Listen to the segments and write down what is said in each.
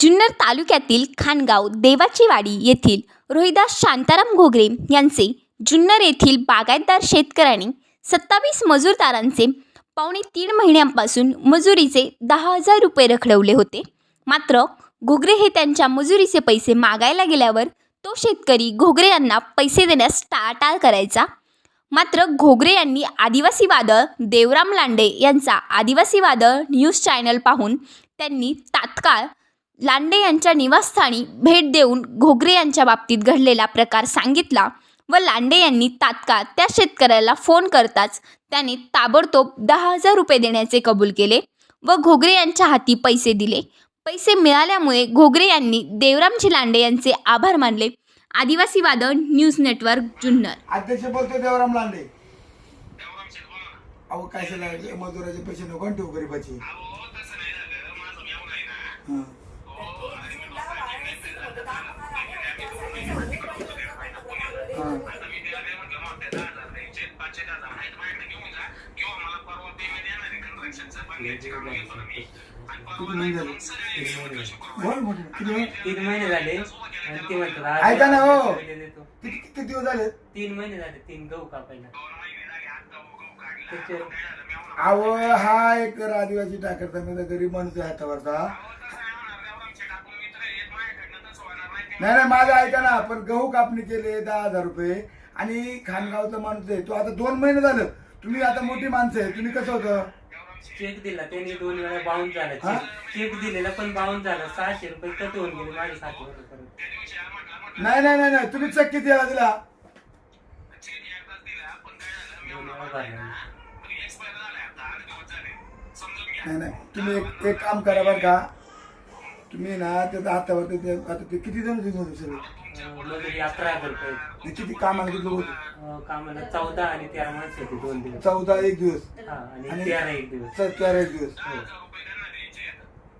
जुन्नर तालुक्यातील खानगाव देवाची वाडी येथील रोहिदास शांताराम घोगरे यांचे जुन्नर येथील बागायतदार शेतकऱ्यांनी सत्तावीस मजूरदारांचे पावणे तीन महिन्यांपासून मजुरीचे दहा हजार रुपये रखडवले होते. मात्र घोगरे हे त्यांच्या मजुरीचे पैसे मागायला गेल्यावर तो शेतकरी घोगरे यांना पैसे देण्यास टाळाटाळ करायचा. मात्र घोगरे यांनी आदिवासी वादळ देवराम लांडे यांचा आदिवासी वादळ न्यूज चॅनल पाहून त्यांनी तात्काळ लांडे यांच्या निवासस्थानी भेट देऊन घोगरे यांच्या बाबतीत घडलेला प्रकार सांगितला व लांडे यांनी तात्काळ त्या शेतकऱ्याला फोन करताच त्याने ताबडतोब दहा हजार रुपये देण्याचे कबूल केले व घोगरे यांच्या हाती पैसे दिले. पैसे मिळाल्यामुळे घोगरे यांनी देवरामजी लांडे यांचे आभार मानले. आदिवासी वादळ न्यूज नेटवर्क जुन्नर. अध्यक्ष बोलतो देवराम लांडे. अहो काय झालं मजुराचे पैसे नको ठेवू गरीबाची हं. हं. किती महिने झाले बोल मोठे किती महिने तीन महिने झाले ते म्हणतात ऐका ना, हो. किती किती दिवस झाले तीन महिने झाले तीन गहू कापायला त्याच्यावर अहो हा एक आदिवासी टाकर मी गरीब माणूस आहे हातावरचा नाही नाही माझं ऐका ना पण गहू कापणी केले दहा हजार रुपये आणि खानगावचा माणूस आहे तो आता दोन महिने झालं तुम्ही आता मोठी माणसं आहे तुम्ही कसं होतं चेक दिला त्यांनी दोन वेळा बाउन झाला. हा? चेक चेक दिलेला पण बाउन झाला. सहाशे रुपये कट होऊन गेले माझ्या खात्यावर परत नाही नाही नाही नाही. तुम्ही चेक किती वेळा दिला? दोन वेळा भरला नाही नाही. तुम्ही एक एक काम करा बरं का. तुम्ही ना त्याचा हातावर ते आता ते किती जण तुम्ही सगळे? अं, मजुरी अकरा हजार रुपये. ते किती कामाला किती लोक होते? अं, कामाला चौदा आणि तेरा माणसं होती दोन दिवस. चौदा एक दिवस. हा आणि आणि- तेरा एक दिवस. च- तेरा एक दिवस. हो.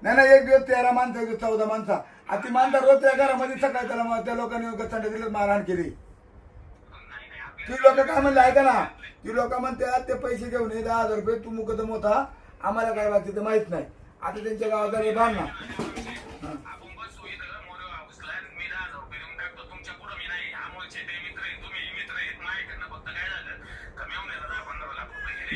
नाही नाही एक दिवस तेरा माणसं एक दिवस चौदा माणसा. आता ती माणसा रोज त्या घरामध्ये सकाळी त्याला त्या लोकांनी गचांडे दिले मारहाण केली. ती लोक काय म्हणले ऐका ना. ती लोक म्हणते ते पैसे घेऊन ये दहा हजार रुपये तू मुकदम होता. आम्हाला काय वाटते ते माहीत नाही. आता त्यांच्या गावात बांध ना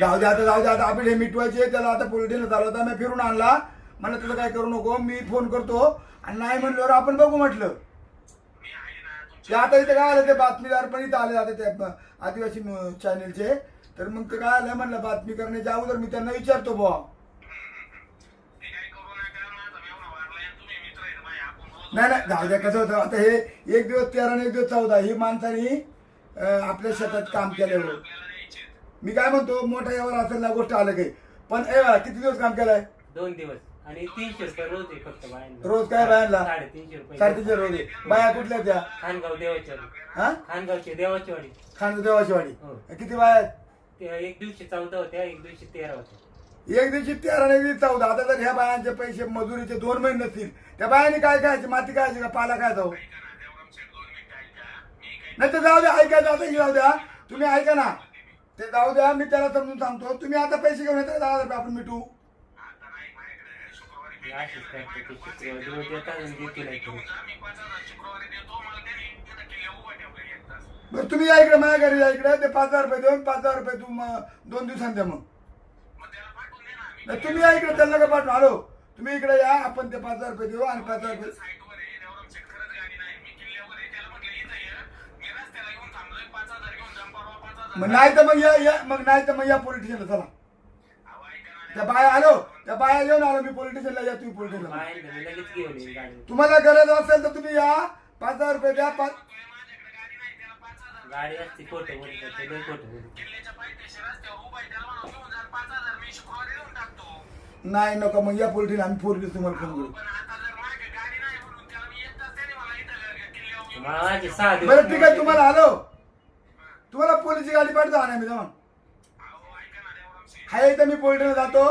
जाऊ दे आता जाऊ दे आता आपले मिटवायचे त्याला आता पोलीस स्टेशन झालं होता मी फिरून आणला. म्हणलं तुझं काय करू नको. मी फोन करतो. आणि नाही म्हणल्यावर आपण बघू म्हटलं. ते आता इथे काय आलं ते बातमीदार पण इथं आले आता ते आदिवासी म- चॅनेलचे तर मग ते काय आलं म्हणलं बातमी करण्याच्या अगोदर मी त्यांना विचारतो बुवा. नाही नाही जाऊ द्या कसं होतं? आता हे एक दिवस तेरा आणि एक दिवस चौदा ही माणसाने आपल्या शेतात काम केलं मी काय म्हणतो मोठा यावर असेल ना गोष्ट आलं काही पण ए किती दिवस काम केलंय? दोन दिवस. आणि तीनशे रुपये रोज आहे फक्त बायांना. रोज काय बायांना? साडेतीनशे रुपये साडेतीनशे रोज आहे. बाया कुठल्या त्या? खानगाव देवाची वाडी. हा? खानगावची देवाची वाडी. खांदा देवाची वाडी. हो. किती बाया आहेत? ते एक दिवशी चौदा होत्या एक दिवशी तेरा होत्या. एक दिवशी तेरा आणि एक दिवशी चौदा. आता जर ह्या बायांचे पैसे मजुरीचे दोन महिने नसतील त्या बायांनी काय खायचे? माती खायची का पाला खायचा हो? नाही तर जाऊ द्या ऐकायचं आता जाऊ द्या. तुम्ही ऐका ना. ते जाऊ द्या मी त्याला समजून सांगतो. तुम्ही आता पैसे घेऊन येता दहा हजार रुपये आपण मिटू. बरं तुम्ही या इकडे माझ्या घरी या इकडे. ते पाच हजार रुपये देऊन पाच हजार रुपये तू दोन दिवसांनी द्या मग. नाही तुम्ही या इकडे त्यांना का पाठवा. हॅलो तुम्ही इकडे या आपण ते पाच हजार रुपये देऊ आणि पाच हजार रुपये मग नाही तर मग या या मग नाही तर मग या पोलीस स्टेशनला चला. त्या बाया आलो त्या बाया येऊन आलो मी पोलीस स्टेशनला या तुम्ही लगेच घेऊन गाडी. तुम्हाला गरज असेल तर तुम्ही या. पाच हजार रुपये द्या पाच गाडी असते खोटं बोलत ते लय खोटं बोलत नाही नको मग या पोलीस स्टेशन आम्ही फोर तुम्हाला फोन करू. माझे सहा दिवस बरं ठीक आहे तुम्हाला आलो तुम्हाला पोलीसची गाडी पाठवतो आणा मी जाऊन. हाय तर मी पोलीस जातो.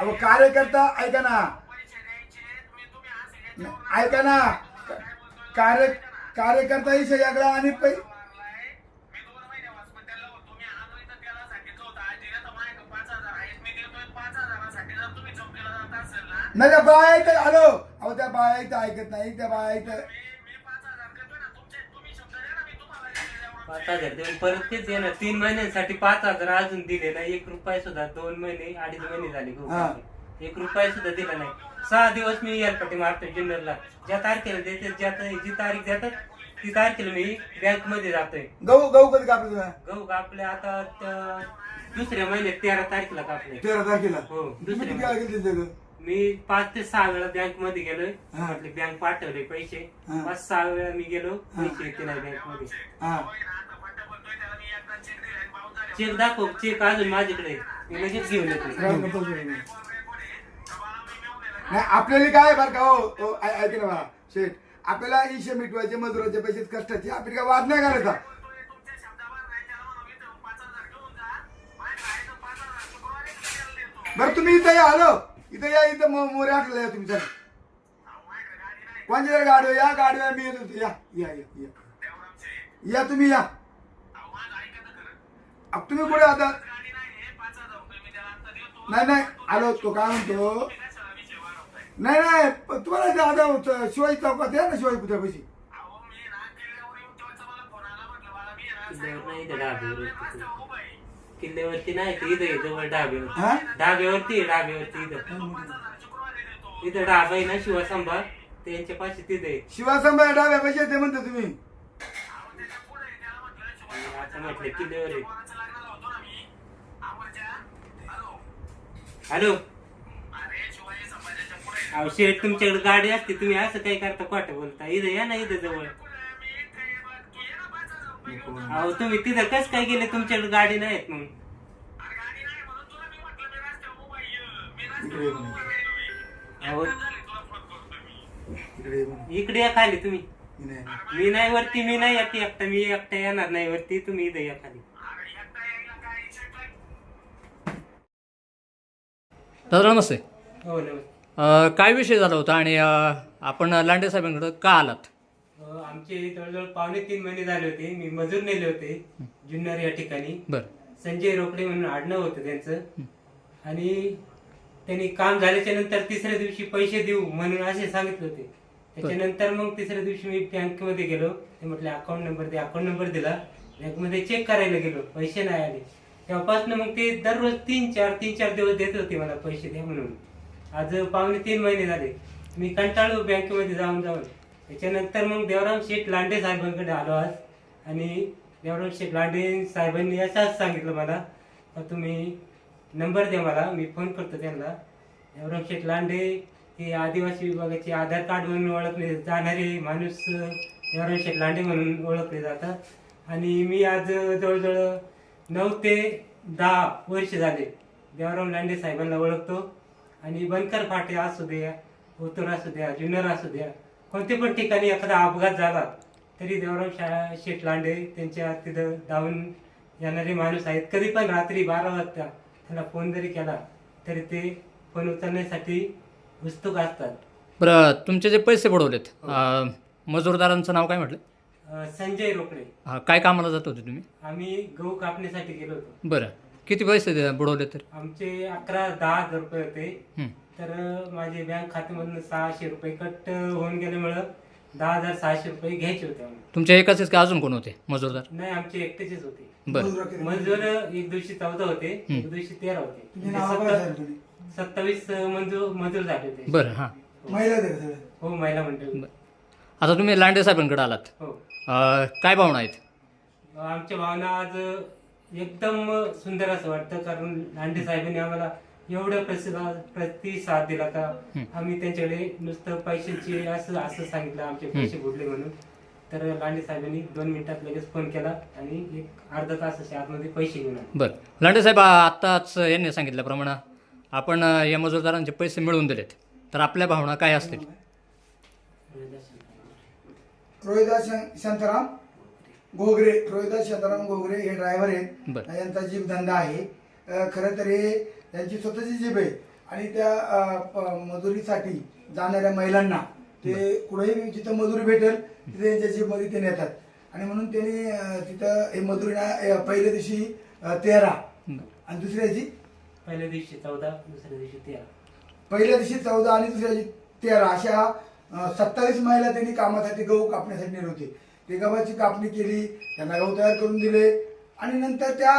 अहो कार्यकर्ता ऐका ना. ऐका ना. कार्य कार्यकर्ता ही वेगळा आणि पै नाही त्या बाया इथं आलो अहो त्या बाया इथं ऐकत नाही त्या बाया इथं पाच हजार देऊन परत तेच येणार. तीन महिन्यांसाठी पाच हजार अजून दिले नाही. एक रुपया सुद्धा दोन महिने अडीच महिने झाले गहू हा. कापले. एक रुपया सुद्धा दिला नाही. सहा दिवस मी एअरपट्टी मारतो जुन्नरला ज्या तारखेला देते ज्या जी तारीख देतात ती तारखेला मी बँकमध्ये जातोय. गहू गहू कधी कापले गहू कापले आता त- दुसऱ्या महिन्यात तेरा तारखेला कापले. तेरा तारखेला? हो, दुसऱ्या किती वेळा गेले तिथे गं? मी पाच ते सहा वेळा बँकमध्ये गेलोय. हा. म्हटले बँक पाठवले पैसे. हा. पाच सहा वेळा मी गेलो पैसे येते नाही बँकमध्ये हा. चेक दाखव चेक अजून माझ्याकडे मी लगेच घेऊन येतो. नाही आपल्याला काय बरं का हो हो, ऐ- ऐक ना बा शेठ. आपल्याला ईशे मिटवायचे मजुराचे पैसे कष्टाचे आपली काय वाद नाही करायचा बरं तुम्ही इथं या आलो इथं या इथं मो- मोरे आठवलं या तुमच्या. कोणच्या गाडीवर या गाडीवर मी येतो होतो या या या या. या तुम्ही या. तुम्ही कुठे आता। नाही नाही आलो तो काय म्हणतो नाही नाही तुम्हाला ते आता शिवाजी चौकात या ना शिवाजी ढाब्यावर किल्ल्यावरती नाही ते इथं जवळ ढाब्यावर हा? ढाब्यावरती आहे, ढाब्यावरती इथं. इथं ढाबा आहे ना शिवसंभा त्यांच्या पाशी तिथे आहे. शिवासंभाई डाव्या पैसे ते म्हणतो तुम्ही. आता म्हटलं किल्ल्यावर आहे हॅलो अहो शेठ तुमच्याकडे गाडी असते तुम्ही असं काय करता खोटं बोलता इथं या ना इथं जवळ अहो तुम्ही तिथं कस काय गेले तुमच्याकडे गाडी नाहीत मग. अहो. इकडे या खाली तुम्ही मी नाही येणार. मी नाही वरती मी नाही एकटी एकटा मी एकटा येणार नाही वरती तुम्ही इथं या खाली. दादा नमस्ते. हो नमस्ते. अ, काय विषय झाला होता आणि अ, आपण लांडे साहेबांकडे का आलात? अ, आमचे जवळजवळ पावणे तीन महिने झाले होते. मी मजूर नेले होते जुन्नर या ठिकाणी. बर. संजय रोकडे म्हणून आडनाव होतं त्यांचं. आणि त्यांनी काम झाल्याच्यानंतर तिसऱ्या दिवशी पैसे देऊ म्हणून असे सांगितले होते. त्याच्यानंतर मग तिसऱ्या दिवशी मी बँकेमध्ये गेलो. ते म्हटले अकाउंट नंबर दे अकाउंट नंबर दिला. बँकमध्ये चेक करायला गेलो. पैसे नाही आले. तेव्हापासून मग ते दररोज तीन चार तीन चार दिवस देत होते मला पैसे द्या म्हणून. आज पावणे तीन महिने झाले. मी कंटाळलो बँकेमध्ये जाऊन जाऊन. त्याच्यानंतर मग देवराम शेठ लांडे साहेबांकडे आलो आज. आणि देवराम शेठ लांडे साहेबांनी असंच सांगितलं मला तुम्ही नंबर द्या मला मी फोन करतो त्यांना. देवराम शेठ लांडे हे आदिवासी विभागाचे आधार कार्ड म्हणून ओळखले जाणारे माणूस अं, शेठ लांडे म्हणून ओळखले जातात. आणि मी आज जवळजवळ नऊ ते दहा वर्ष झाले देवराव लांडे साहेबांना ओळखतो. आणि बनकर फाटे असू द्या ओतूर असू द्या जुन्नर असू द्या कोणते पण ठिकाणी एखादा अपघात झाला तरी देवराम शा शेठ लांडे त्यांच्या तिथं धावून येणारे माणूस आहेत. कधी पण रात्री बारा वाजता त्याला फोन जरी केला तरी ते फोन उचलण्यासाठी उत्सुक असतात. बरं तुमचे जे पैसे बुडवलेत अ, मजूरदारांचं नाव काय म्हटलं? संजय रोकडे. हा, काय कामाला जात होते तुम्ही? आम्ही गहू कापण्यासाठी गेलो होतो. बरं किती पैसे दे- बुडवले तर? आमचे अकरा दहा हजार रुपये होते. हं. तर माझे बँक खात्यामधून सहाशे रुपये कट होऊन गेल्यामुळं दहा हजार सहाशे रुपये घ्यायचे होते आम्हाला तुमच्या एकाचेच का अजून कोण होते मजूरदार? नाही आमचे एकटेचेच होते. बरं. मजुरा एक दिवशी चौदा होते एक दिवशी तेरा होते. तुम्ही नाव काय सत्ता- सांगितलं तुम्ही? सत्तावीस मंजूर मंजूर झाले होते. बरं हां. महिला का सगळ्या हो महिला मंडळ. आता तुम्ही लांडे साहेबांकडे आलात. हो. अ, काय भावना आहेत? आमच्या भावना आज एकदम सुंदर असं वाटतं कारण लांडे साहेबांनी आम्हाला एवढं प्रतिसाद प्रतिसाद दिला का आम्ही त्यांच्याकडे नुसतं पैशांची असं असं सांगितलं आमचे पैसे बुडले म्हणून. तर लांडे साहेबांनी दोन मिनिटात लगेच फोन केला आणि एक अर्धा तासाच्या आतमध्ये पैसे घेऊन आले. बरं. लांडे साहेब आत्ताच यांनी सांगितल्याप्रमाणे आपण या मजूरदारांचे पैसे मिळवून दिलेत. तर आपल्या भावना काय असतील? रोहिदास शांताराम घोगरे रोहिदास शांताराम घोगरे हे ड्रायव्हर आहेत. बरं. यांचा जीप धंदा आहे. अं, खरं तर हे त्यांची स्वतःची जीप आहे. आणि त्या अं, प- मजुरीसाठी जाणाऱ्या महिलांना ते कुठेही जिथं मजुरी भेटेल तिथे यांच्या जीपमध्ये ते नेतात. आणि म्हणून त्यांनी अं, तिथं हे मजुरीना अं, पहिल्या दिवशी अं, तेरा आणि दुसऱ्या दिवशी पहिल्या दिवशी चौदा दुसऱ्या दिवशी तेरा. पहिल्या दिवशी चौदा आणि दुसऱ्या दिवशी तेरा. अशा सत्तावीस महिला त्यांनी कामासाठी गहू कापण्यासाठी नेले होते. ते गव्हाची कापणी केली त्यांना गहू तयार करून दिले आणि नंतर त्या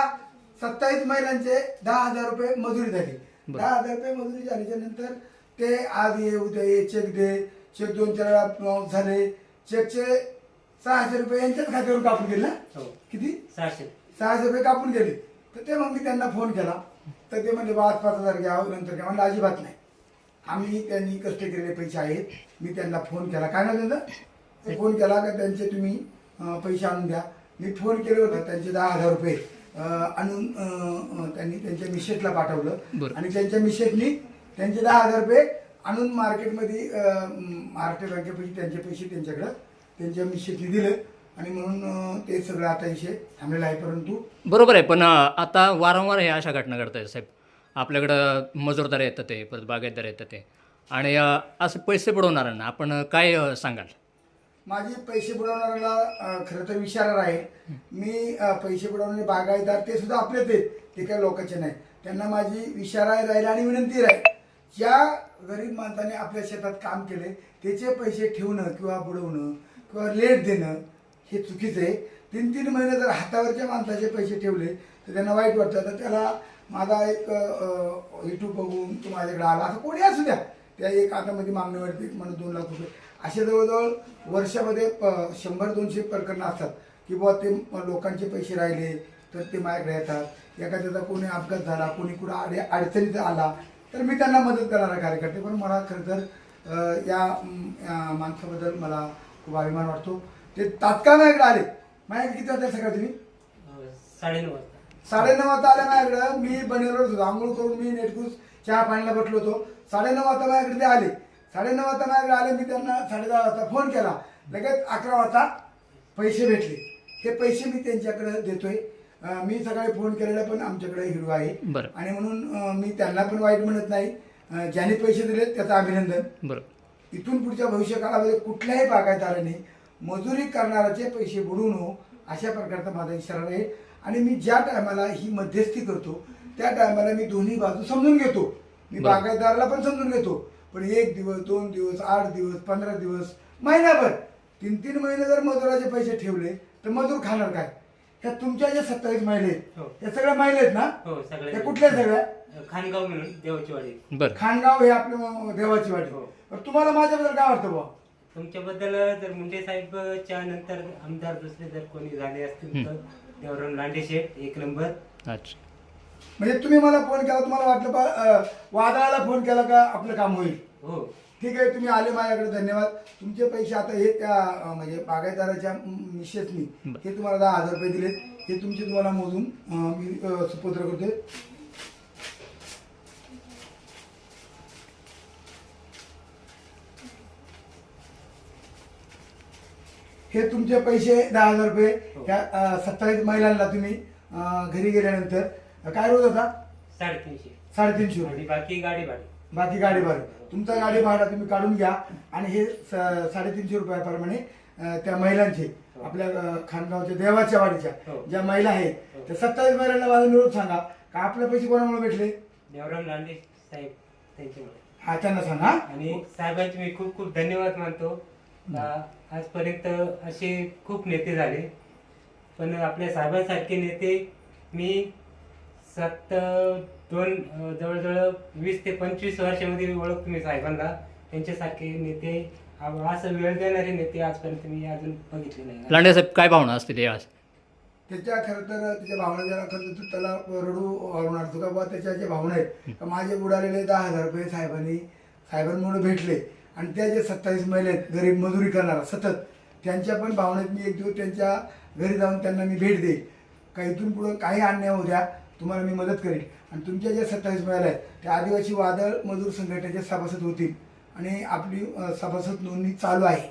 सत्तावीस महिलांचे दहा हजार रुपये मजुरी झाली. दहा हजार रुपये मजुरी झाल्याच्यानंतर ते आज ये उद्या ये चेक दे चेक दोन चार वेळा झाले. चेकचे सहाशे रुपये यांच्याच खात्यावर कापून गेले ना? हो. किती? सहाशे. सहाशे रुपये कापून गेले. तर ते मग मी त्यांना फोन केला. तर ते म्हणजे पाच पाच हजार घ्या नंतर घ्या. म्हणलं अजिबात नाही. आम्ही त्यांनी कष्ट केलेले पैसे आहेत. मी त्यांना फोन केला. काय ना त्यांना फोन केला का त्यांचे तुम्ही पैसे आणून द्या. मी फोन केले होते त्यांचे दहा हजार रुपये आणून त्यांनी त्यांच्या मिसेसला पाठवलं. आणि त्यांच्या मिसेसनी त्यांचे दहा हजार रुपये आणून मार्केटमध्ये महाराष्ट्र बँकेपैकी त्यांचे पैसे त्यांच्याकडं त्यांच्या मिसेसनी दिले. आणि म्हणून ते सगळं आता विषय थांबलेला आहे परंतु बरोबर आहे पण आता वारंवार हे अशा घटना घडत आहेत साहेब. आपल्याकडं मजूरदार येतात ते परत बागायतदार येतात ते. आणि असं पैसे बुडवणाऱ्यांना आपण काय सांगाल? माझी पैसे बुडवणाऱ्याला खरं तर विचारणार आहे. मी पैसे बुडवणारे बागायतदार ते सुद्धा आपलेच आहेत. ते काही लोकांचे नाही. त्यांना माझी विचाराय राहील आणि विनंती राहील. ज्या गरीब माणसाने आपल्या शेतात काम केले त्याचे पैसे ठेवणं किंवा बुडवणं किंवा लेट देणं हे चुकीचं आहे. तीन तीन महिने जर हातावरच्या माणसाचे पैसे ठेवले तर त्यांना वाईट वाटतं. तर त्याला माझा एक युट्यूब बघून तो माझ्याकडे आला. असं कोणी असू द्या. त्या एक हातामध्ये मागणी वाटते म्हणून दोन लाख रुपये. असे जवळजवळ वर्षामध्ये प- शंभर दोनशे प्रकरणं असतात की बुवा ते लोकांचे पैसे राहिले तर ते माझ्याकडे येतात. एखाद्याचा कोणी अपघात झाला कोणी कुठं अडे अडचणीत आला तर मी त्यांना मदत करणारा कार्यकर्ते. पण मला खरं तर या या माणसाबद्दल मला खूप अभिमान वाटतो. ते तात्काळ माझ्याकडे आले. माझ्याकडे किती होते सगळं तुम्ही? साडेनऊ वाजता. साडेनऊ वाजता आल्या माझ्याकडं. मी बनेरवर होतो. आंघोळ करून मी नेटकूस चहा पाण्याला बसलो होतो. साडेनऊ वाजता माझ्याकडे ते आले. साडेनऊ वाजता माझ्याकडे आले. मी त्यांना साडेदहा वाजता फोन केला. लगेच अकरा वाजता पैसे भेटले. हे पैसे मी त्यांच्याकडे देतोय. अं, मी सकाळी फोन केलेला पण आमच्याकडे हिरो आहे. बरं. आणि म्हणून अं, मी त्यांना पण वाईट म्हणत नाही. अं, ज्यांनी पैसे दिले त्याचं अभिनंदन. इथून पुढच्या भविष्य काळामध्ये कुठल्याही बागायतदाराने मजुरी करणाऱ्याचे पैसे बुडू नये अशा प्रकारचा माझा इशारा आहे. आणि मी ज्या टायमाला ही मध्यस्थी करतो त्या टायमाला मी दोन्ही बाजू समजून घेतो. मी. बागायतदाराला पण समजून घेतो. पण एक दिवस दोन दिवस आठ दिवस पंधरा दिवस महिनाभर तीन तीन महिने जर मजुराचे पैसे ठेवले तर मजूर खाणार काय? ह्या तुमच्या ज्या सत्तावीस महिला आहेत हो. या सगळ्या महिला आहेत ना? हो सगळे त्या कुठल्या सगळ्या? खानगाव म्हणून देवाची वाडी. बरं. खानगाव हे आपलं देवाची वाटी हो. पण तुम्हाला माझ्याबद्दल काय वाटतं बुवा? तुमच्याबद्दल जर मुंडे साहेबच्या नंतर आमदार दुसरे जर कोणी झाले असतील तर देवराम लांडे शेठ एक नंबर. अच्छा. म्हणजे तुम्ही मला फोन केला तुम्हाला वाटलं अं, वादळाला फोन केला का आपलं काम होईल? हो. ठीक आहे तुम्ही आले माझ्याकडे धन्यवाद. तुमचे पैसे आता हे त्या अं, म्हणजे बागायतदाराच्या मिशेसनी हे तुम्हाला दहा हजार रुपये दिले हे तुमचे तुम्हाला मोजून अं, मी अं, सुपुत्र करतोय. हे तुमचे पैसे दहा हजार रुपये ह्या सत्तावीस महिलांना तुम्ही अं, घरी गेल्यानंतर. काय रोज होता? साडेतीनशे. साडेतीनशे रुपये. आणि बाकी गाडी भाडी. बाकी गाडी भाडं. तुमचा गाडी भाडा तुम्ही काढून घ्या आणि हे स- साडेतीनशे रुपयाप्रमाणे अं, त्या महिलांचे आपल्या अं, खानगावच्या देवाच्या वाडीच्या हो. ज्या महिला आहेत त्या सत्तावीस महिलांना माझा निरोप सांगा. का आपले पैसे कोणामुळे भेटले? देवराम लांडे साहेब त्यांच्यामुळे. हा त्यांना सांगा. हा? आणि साहेबांचे मी खूप खूप धन्यवाद मानतो. आजपर्यंत असे खूप नेते झाले. पण आपल्या साहेबांसारखे नेते मी सात दोन जवळजवळ वीस ते पंचवीस वर्षामध्ये ओळखतो मी साहेबांना. त्यांच्यासारखे नेते असं वेळ देणारे नेते आजपर्यंत मी अजून बघितले नाही. लांडे साहेब काय भावना असतील आज? त्याच्या खरं तर त्याच्या भावना ज्याला खरं तर त्याला रडू होणार का? बाबा त्याच्या ज्या भावना आहेत का माझे बुडालेले दहा हजार रुपये साहेबांनी साहेबांमुळे भेटले. आणि त्या जे सत्तावीस महिला आहेत गरीब मजुरी करणारा सतत त्यांच्या पण भावनेत मी एक दिवस त्यांच्या घरी जाऊन त्यांना मी भेट देईल. का इथून पुढं काही अन्याय होऊ द्या तुम्हाला मी मदत करेल आणि तुमच्या ज्या सत्तावीस महिला आहेत त्या आदिवासी वादळ मजूर संघटनेचे सभासद होतील. आणि आपली सभासद नोंदणी चालू आहे.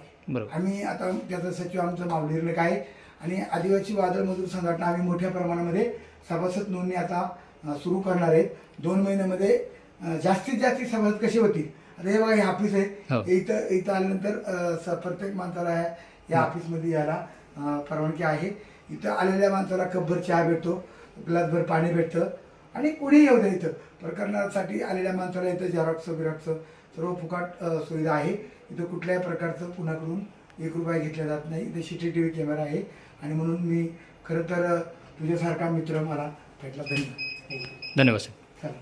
आम्ही आता त्याचा सचिव आमचं मावलीर्लक आहे. आणि आदिवासी वादळ मजूर संघटना आम्ही मोठ्या प्रमाणामध्ये सभासद नोंदणी आता सुरू करणार आहेत. दोन महिन्यामध्ये जास्तीत जास्त सभासद कसे होतील? आता हे बघा हे ऑफिस हो. आहे इथं इथं आल्यानंतर अ, स- प्रत्येक माणसाला या- या ऑफिसमध्ये यायला अ, परवानगी आहे. इथं आलेल्या माणसाला कपभर चहा भेटतो ग्लासभर पाणी भेटतं आणि कोणीही येऊ द्या इथं. प्रकरणासाठी आलेल्या माणसाला इथं झेरॉक्स बिरॉक्स सर्व फुकाट अ, सुविधा आहे. इथं कुठल्याही प्रकारचं पुन्हाकडून एक रुपया घेतला जात नाही. इथे C T T V camera आहे. आणि म्हणून मी खरं तर अ, तुझ्यासारखा मित्र मला भेटला. धन्यवाद. धन्यवाद साहेब. चला.